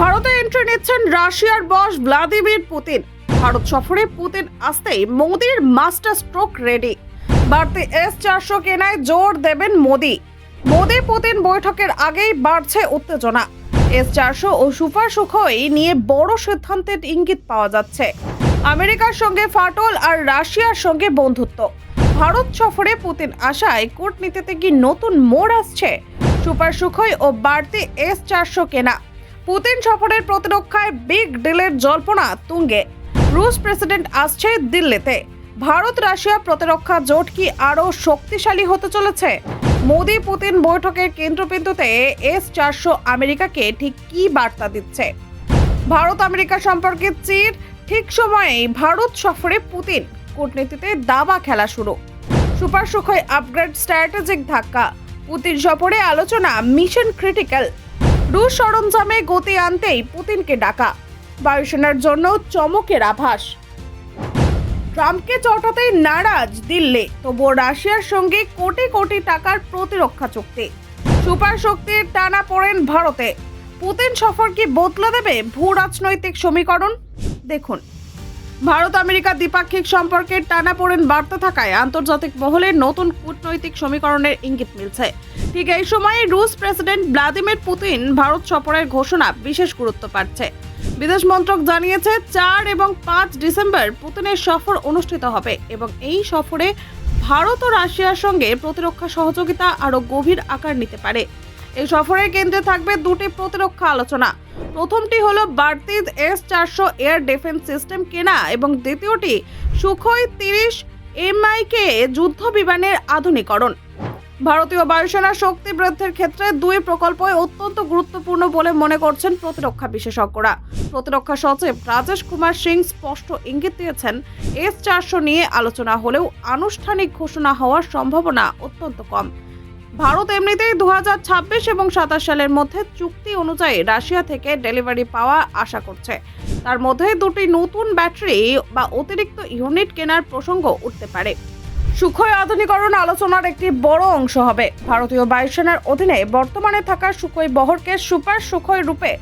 ভারতে এন্ট্রি নিচ্ছেন রাশিয়ার বস ভ্লাদিমির পুতিন ভারত সফরে পুতিন আসতেই মোদির মাস্টার স্ট্রোক রেডি বাড়তি এস চারশো কেনায় জোর দেবেন মোদি। মোদি পুতিন বৈঠকের আগেই বাড়ছে উত্তেজনা। এস চারশো ও সুপার সুখই নিয়ে বড় সিদ্ধান্তের ইঙ্গিত পাওয়া যাচ্ছে। আমেরিকার সঙ্গে ফাটল আর রাশিয়ার সঙ্গে বন্ধুত্ব। ভারত সফরে পুতিন আসায় কূটনীতিতে কি নতুন মোড় আসছে? সুপার সুখই ও বাড়তি এস চারশো কেনা। পুতিন সফরের প্রতিরক্ষায় বিগ ডিলের জল্পনা তুঙ্গে। রুশ প্রেসিডেন্ট আসছে দিল্লিতে। ভারত রাশিয়া প্রতিরক্ষা জোট কি আরও শক্তিশালী হতে চলেছে? মোদি পুতিন বৈঠকের কেন্দ্রবিন্দুতে এস চারশো আমেরিকাকে ঠিক কী বার্তা দিচ্ছে? ভারত আমেরিকা সম্পর্কে চীন, ঠিক সময়েই ভারত সফরে পুতিন। কূটনীতিতে দাবা খেলা শুরু। সুপার সুখই আপগ্রেড স্ট্র্যাটেজিক ধাক্কা। পুতিন সফরে আলোচনা মিশন ক্রিটিক্যাল রুশ সরঞ্জামে গতি আনতেই পুতিনকে ডাকা। বায়ুসেনার জন্য চমকের আভাস। ট্রাম্পকে চটাতেই নারাজ দিল্লি, তবুও রাশিয়ার সঙ্গে কোটি কোটি টাকার প্রতিরক্ষা চুক্তি। সুপার শক্তির টানা পড়েন ভারতে। পুতিন সফর কি বদলে দেবে ভূ রাজনৈতিক সমীকরণ। দেখুন। ভারত আমেরিকা দ্বিপাক্ষিক সম্পর্কের টানা পড়েন বাড়তে থাকায় আন্তর্জাতিক মহলে নতুন কূটনৈতিক সমীকরণের ইঙ্গিত মিলছে। ঠিক এই সময়ে রুশ প্রেসিডেন্ট ভ্লাদিমির পুতিন ভারত সফরের ঘোষণা বিশেষ গুরুত্ব পাচ্ছে। বিদেশ মন্ত্রক জানিয়েছে, চার এবং পাঁচ ডিসেম্বর পুতিনের সফর অনুষ্ঠিত হবে এবং এই সফরে ভারত ও রাশিয়ার সঙ্গে প্রতিরক্ষা সহযোগিতা আরও গভীর আকার নিতে পারে। এই সফরের কেন্দ্রে থাকবে দুটি প্রতিরক্ষা আলোচনা। প্রথমটি হলো বাড়তি এস চারশো এয়ার ডিফেন্স সিস্টেম কেনা এবং দ্বিতীয়টি সুখই তিরিশ এমআইকে যুদ্ধ বিমানের আধুনিকরণ। ভারতীয় বায়ুসেনা শক্তি বৃদ্ধির ক্ষেত্রে দুই প্রকল্পই অত্যন্ত গুরুত্বপূর্ণ বলে মনে করছেন প্রতিরক্ষা বিশেষজ্ঞরা। প্রতিরক্ষা সচিব রাজেশ কুমার সিং স্পষ্ট ইঙ্গিত দিয়েছেন, এস চারশো নিয়ে আলোচনা হলেও আনুষ্ঠানিক ঘোষণা হওয়ার সম্ভাবনা অত্যন্ত কম। ভারত এমনিতেই দু হাজার ছাব্বিশ এবং সাতাশ সালের মধ্যে চুক্তি অনুযায়ী রাশিয়া থেকে ডেলিভারি পাওয়া আশা করছে। তার মধ্যে দুটি নতুন ব্যাটারি বা অতিরিক্ত ইউনিট কেনার প্রসঙ্গ উঠতে পারে। সুখই আধুনিকরণ আলোচনার একটি বড় অংশ হবে। ভারতীয় বায়ুসেনার অধীনে বর্তমানে থাকা সুখই বহরকে সুপার সুখই রূপে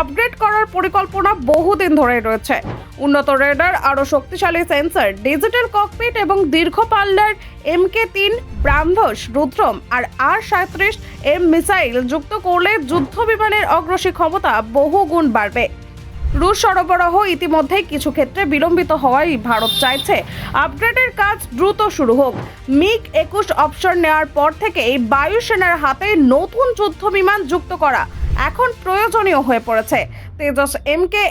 আপগ্রেড করার পরিকল্পনা বহুদিন ধরে রয়েছে। উন্নত রেডার আরও শক্তিশালী সেন্সর ডিজিটাল ককপিট এবং দীর্ঘ পাল্লার এম কে তিন, ব্রাহ্মস, রুদ্রম আর আর সাঁত্রিশ এম মিসাইল যুক্ত করলে যুদ্ধ বিমানের অগ্রসী ক্ষমতা বহু গুণ বাড়বে। রুশ সরবরাহ ইতিমধ্যেই কিছু ক্ষেত্রে বিলম্বিত হওয়ায় ভারত চাইছে আপগ্রেডের কাজ দ্রুত শুরু হোক। মিগ একুশ অপশন নেওয়ার পর থেকেই বায়ুসেনার হাতে নতুন যুদ্ধ বিমান যুক্ত করা এখন প্রয়োজনীয় হয়ে পড়েছে। তেজস এমকে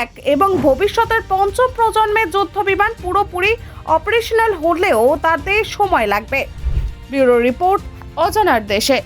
এক এবং ভবিষ্যতের পঞ্চম প্রজন্মের যুদ্ধ বিমান পুরোপুরি অপারেশনাল হলেও তাতে সময় লাগবে। ব্যুরো রিপোর্ট, অজানার দেশে।